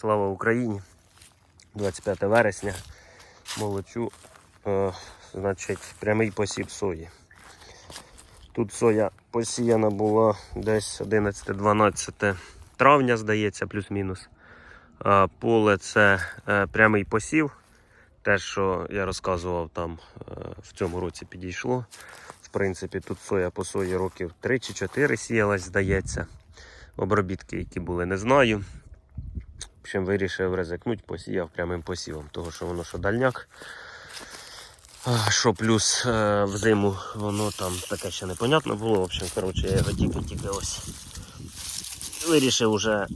Слава Україні! 25 вересня. Молочу, е, значить, прямий посів сої. Тут соя посіяна була десь 11-12 травня, здається, плюс-мінус. А поле це е, прямий посів. Те, що я розказував там е, в цьому році підійшло. В принципі, тут соя по сої років 3 чи 4 сіялась, здається. Обробітки, які були, не знаю. В общем, вирішив ризикнути, посіяв прямим посівом, того що воно що дальняк. Що плюс е, взиму воно там таке ще непонятно було. В общем, коротше, я його тільки-тільки ось вирішив уже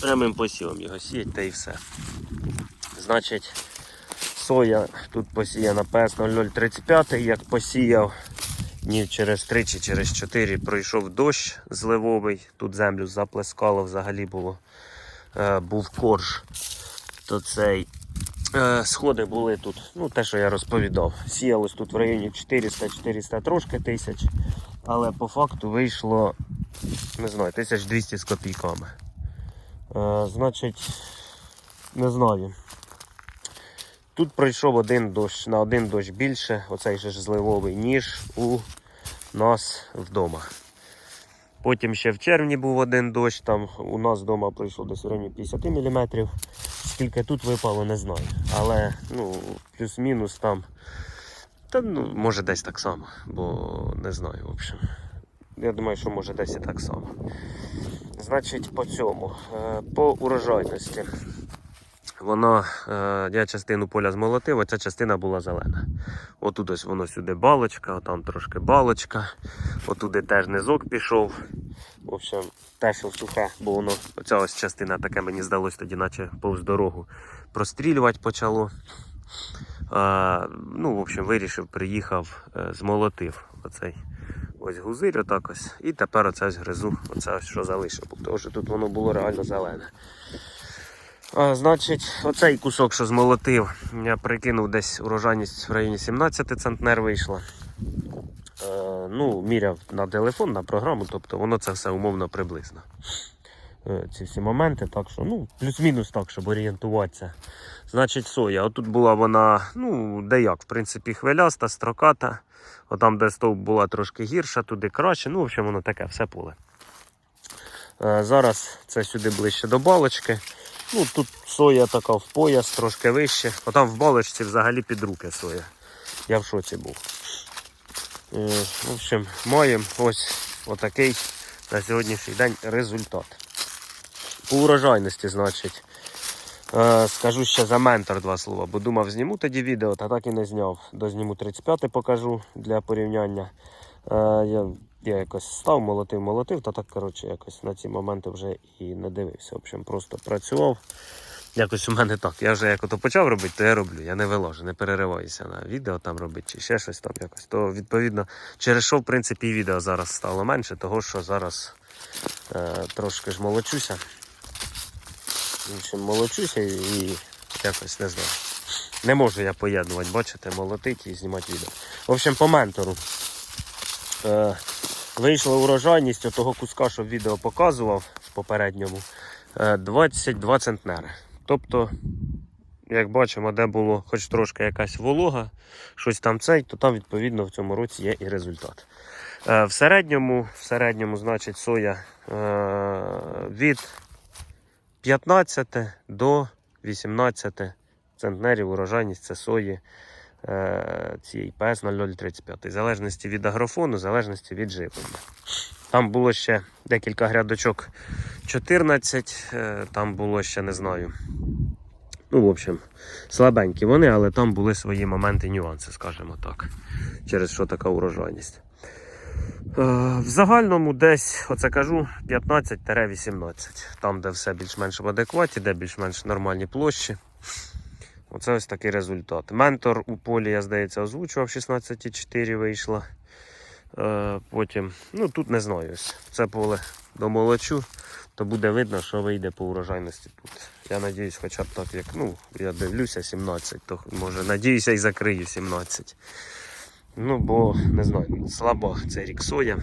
прямим посівом його сіяти та і все. Значить, соя тут посіяна ps 0035, як посіяв днів через 3 чи через 4 пройшов дощ зливовий, тут землю заплескало взагалі було. Е, був корж, то цей е, сходи були тут, ну те, що я розповідав. Сіялось тут в районі 400-400 трошки тисяч, але по факту вийшло, не знаю, 1200 з копійками. Е, значить, не знаю. Тут пройшов один дощ, на один дощ більше, оцей же ж зливовий, ніж у нас вдома. Потім ще в червні був один дощ, там у нас вдома прийшло десь в районі 50 мм. Скільки тут випало, не знаю. Але ну, плюс-мінус там. Та ну, може десь так само, бо не знаю, в общем. Я думаю, що може десь і так само. Значить, по цьому, е, по урожайності. Воно, е, я частину поля змолотив, а ця частина була зелена. Отут ось воно сюди балочка, там трошки балочка. Отуди теж низок пішов. В общем, те, що сухе, бо воно, оця ось частина таке мені здалось тоді, наче повз дорогу прострілювати почало. А, ну, в общем, вирішив, приїхав, е, змолотив оцей ось гузир, отак ось. І тепер оце ось гризу, оце ось що залишив, тому що тут воно було реально зелене. А, значить, оцей кусок, що змолотив, я прикинув десь урожайність в районі 17 центнер вийшла. Е, ну, міряв на телефон, на програму, тобто воно це все умовно приблизно. Е, ці всі моменти, так що, ну, плюс-мінус так, щоб орієнтуватися. Значить, соя. Отут була вона, ну, де як, в принципі, хвиляста, строката. Отам, де стовп була трошки гірша, туди краще. Ну, в общем, воно таке, все поле. Е, зараз це сюди ближче до балочки. Ну, тут соя така в пояс, трошки вище. Отам в балочці взагалі під руки соя. Я в шоці був. Е, В общем, маємо ось отакий на сьогоднішній день результат. По урожайності, значить, е, скажу ще за ментор два слова, бо думав, зніму тоді відео, та так і не зняв. Дозніму 35 покажу для порівняння. Е, Я, якось став, молотив, молотив, та так, коротше, якось на ці моменти вже і не дивився. В общем, просто працював. Якось у мене так. Я вже як ото почав робити, то я роблю. Я не виложу, не перериваюся на відео там робити чи ще щось там якось. То відповідно, через що в принципі і відео зараз стало менше, того що зараз е, трошки ж молочуся. Общем, молочуся і, якось не знаю. Не можу я поєднувати, бачите, молотити і знімати відео. В общем, по ментору. Е, вийшла урожайність того куска, що відео показував в попередньому. е, 22 центнери. Тобто, як бачимо, де було хоч трошки якась волога, щось там цей, то там відповідно в цьому році є і результат. Е, В середньому, в середньому, значить, соя е, від 15 до 18 центнерів урожайність це сої е, цієї ПС 0035. В залежності від агрофону, залежності від живлення. Там було ще декілька грядочок 14, е, там було ще не знаю. Ну, в общем, слабенькі вони, але там були свої моменти, нюанси, скажімо так, через що така урожайність. Е, В загальному десь, оце кажу, 15-18. Там, де все більш-менш в адекваті, де більш-менш нормальні площі. Оце ось такий результат. Ментор у полі, я здається, озвучував 16,4 вийшла. Е, Потім, ну тут не знаю, це поле домолочу, то буде видно, що вийде по урожайності тут. Я надіюсь, хоча б так, як ну, я дивлюся 17, то може надіюся і закрию 17. Ну, бо не знаю, слабо цей рік соя.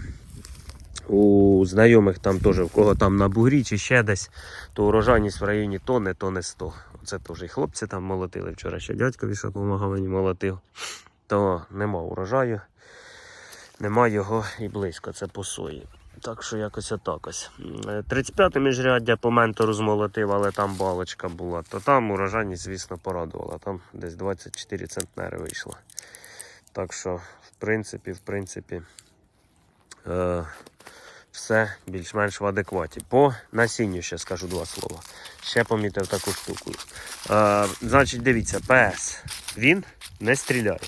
у знайомих там теж, в кого там на бугрі чи ще десь, то урожайність в районі тонни, тонни 100. Це теж і хлопці там молотили. Вчора ще дядькові, що допомагав мені молотив. То нема урожаю, нема його і близько, це по сої. Так що якось отак ось. Е, 35 міжряддя по ментору змолотив, але там балочка була. То там урожайність, звісно, порадувала. Там десь 24 центнери вийшло. Так що, в принципі, в принципі, е, все більш-менш в адекваті. По насінню ще скажу два слова. Ще помітив таку штуку. Е, значить, дивіться, ПС. Він не стріляє.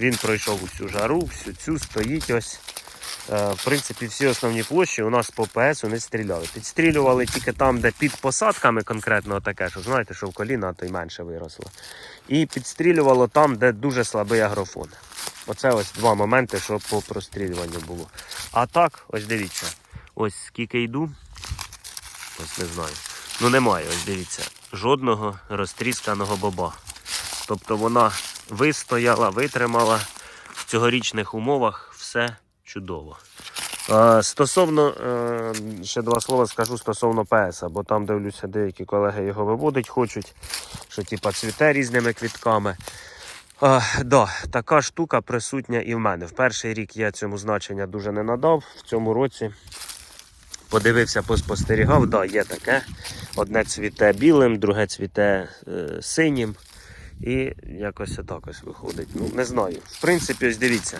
Він пройшов усю жару, всю цю стоїть ось. Е, В принципі, всі основні площі у нас по ПС не стріляли. Підстрілювали тільки там, де під посадками конкретно таке, що знаєте, що в коліна, то й менше виросло. І підстрілювало там, де дуже слабий агрофон. Оце ось два моменти, що по прострілюванню було. А так, ось дивіться, ось скільки йду, ось не знаю. Ну немає, ось дивіться, жодного розтрісканого боба. Тобто вона вистояла, витримала в цьогорічних умовах все чудово. Стосовно, е, ще два слова скажу стосовно ПС, бо там дивлюся, деякі колеги його виводить, хочуть, що типа цвіте різними квітками. Е, да, така штука присутня і в мене. В перший рік я цьому значення дуже не надав. В цьому році подивився, поспостерігав, да, є таке. Одне цвіте білим, друге цвіте е, синім. І якось отак ось виходить. Ну, не знаю. В принципі, ось дивіться.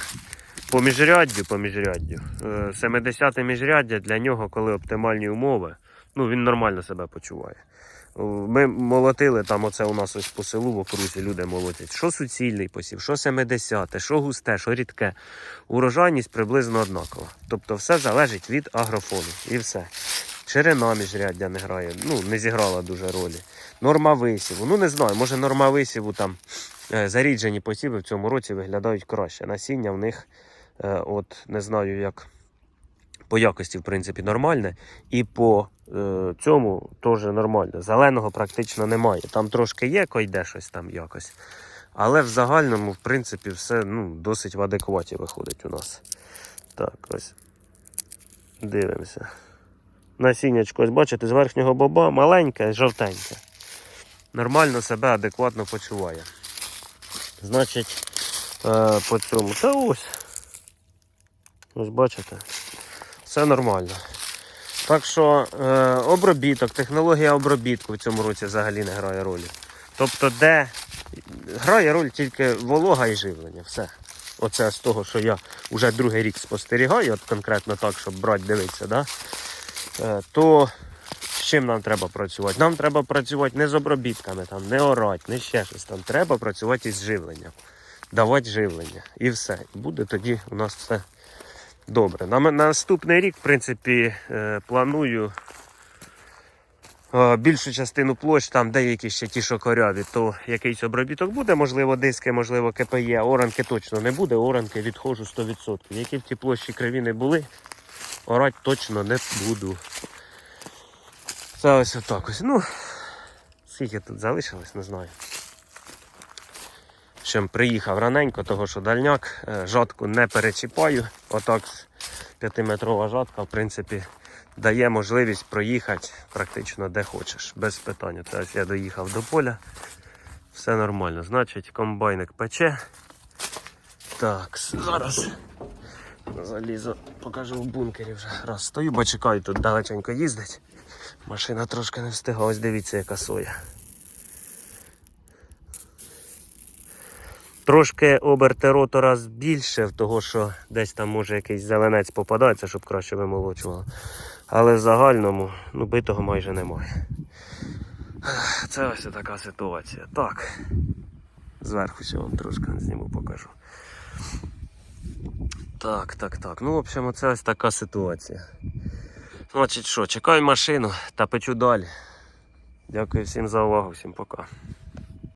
По міжряддю, по міжряддю. Е, 70 міжряддя для нього, коли оптимальні умови, ну він нормально себе почуває. Ми молотили там, оце у нас ось по селу в окрузі люди молотять. Що суцільний посів, що 70, що густе, що рідке. Урожайність приблизно однакова. Тобто все залежить від агрофону і все. Ширина міжряддя не грає, ну не зіграла дуже ролі. Норма висіву. Ну не знаю, може норма висіву там е, заріджені посіви в цьому році виглядають краще. Насіння в них, е, от не знаю як по якості, в принципі, нормальне. І по е, цьому теж нормально. Зеленого практично немає. Там трошки є, койде щось там якось. Але в загальному, в принципі, все ну, досить в адекваті виходить у нас. Так, ось. Дивимося. Насіннячко, ось бачите, з верхнього боба маленьке, жовтеньке. Нормально себе адекватно почуває. Значить, е, по цьому. Та ось. Ось бачите. Все нормально. Так що е, обробіток, технологія обробітку в цьому році взагалі не грає ролі. Тобто, де грає роль тільки волога і живлення. Все. Оце з того, що я вже другий рік спостерігаю, от конкретно так, щоб брати дивитися, да? е, то з чим нам треба працювати? Нам треба працювати не з обробітками, там, не орати, не ще щось. Там треба працювати із живленням. Давати живлення. І все. Буде тоді у нас все добре. На, на наступний рік, в принципі, е, планую е, більшу частину площ, там деякі ще ті, що коряві, то якийсь обробіток буде, можливо, диски, можливо, КПЄ. Оранки точно не буде, оранки відходжу 100%. Які б ті площі криві не були, орати точно не буду. Це ось отак ось. Ну, скільки тут залишилось, не знаю. Чим приїхав раненько, того що дальняк, е, жатку не перечіпаю. Отак 5-метрова жатка, в принципі, дає можливість проїхати практично де хочеш, без питань. Тобто я доїхав до поля, все нормально. Значить, комбайник пече. Так, зараз залізу, покажу в бункері вже. Раз стою, бо чекаю, тут далеченько їздить. Машина трошки не встигла, ось дивіться, яка соя. Трошки оберти ротора збільшив, того що десь там може якийсь зеленець попадається, щоб краще вимолочувало. Але в загальному ну, битого майже немає. Це ось така ситуація. Так. Зверху ще вам трошки зніму покажу. Так, так, так. Ну, в общем, це ось така ситуація. Значить що, чекаю машину та печу далі. Дякую всім за увагу, всім пока.